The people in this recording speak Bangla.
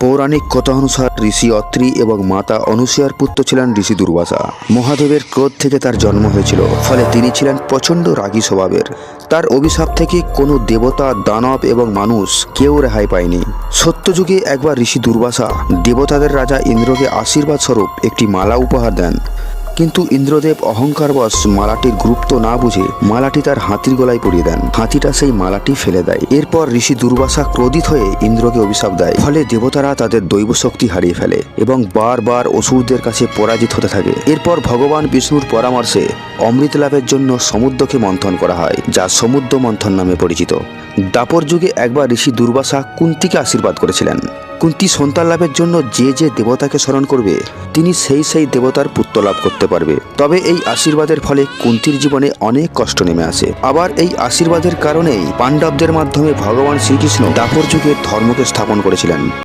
পৌরাণিক কথা অনুসার ঋষি অত্রি এবং মাতা অনুসূয়ার পুত্র ছিলেন ঋষি দুর্বাসা। মহাদেবের ক্রোধ থেকে তার জন্ম হয়েছিল, ফলে তিনি ছিলেন প্রচণ্ড রাগী স্বভাবের। তার অভিশাপ থেকে কোনো দেবতা, দানব এবং মানুষ কেউ রেহাই পায়নি। সত্যযুগে একবার ঋষি দুর্বাসা দেবতাদের রাজা ইন্দ্রকে আশীর্বাদ স্বরূপ একটি মালা উপহার দেন। কিন্তু ইন্দ্রদেব অহংকারবশ মালাটির গুরুত্ব না বুঝে মালাটি তার হাতির গলায় পরিয়ে দেন। হাতিটা সেই মালাটি ফেলে দেয়। এরপর ঋষি দুর্বাসা ক্রোধিত হয়ে ইন্দ্রকে অভিশাপ দেয়। ফলে দেবতারা তাদের দৈব শক্তি হারিয়ে ফেলে এবং বারবার অসুরদের কাছে পরাজিত হতে থাকে। এরপর ভগবান বিষ্ণুর পরামর্শে অমৃত লাভের জন্য সমুদ্রকে মন্থন করা হয়, যা সমুদ্র মন্থন নামে পরিচিত। দাপর যুগে একবার ঋষি দুর্বাসা কুন্তিকে আশীর্বাদ করেছিলেন। কুন্তি সন্তান লাভের জন্য যে যে দেবতাকে স্মরণ করবে, তিনি সেই সেই দেবতার পুত্র লাভ করতে পারবে। তবে এই আশীর্বাদের ফলে কুন্তির জীবনে অনেক কষ্ট নেমে আসে। আবার এই আশীর্বাদের কারণেই পাণ্ডবদের মাধ্যমে ভগবান শ্রীকৃষ্ণ দাপর যুগে ধর্মকে স্থাপন করেছিলেন।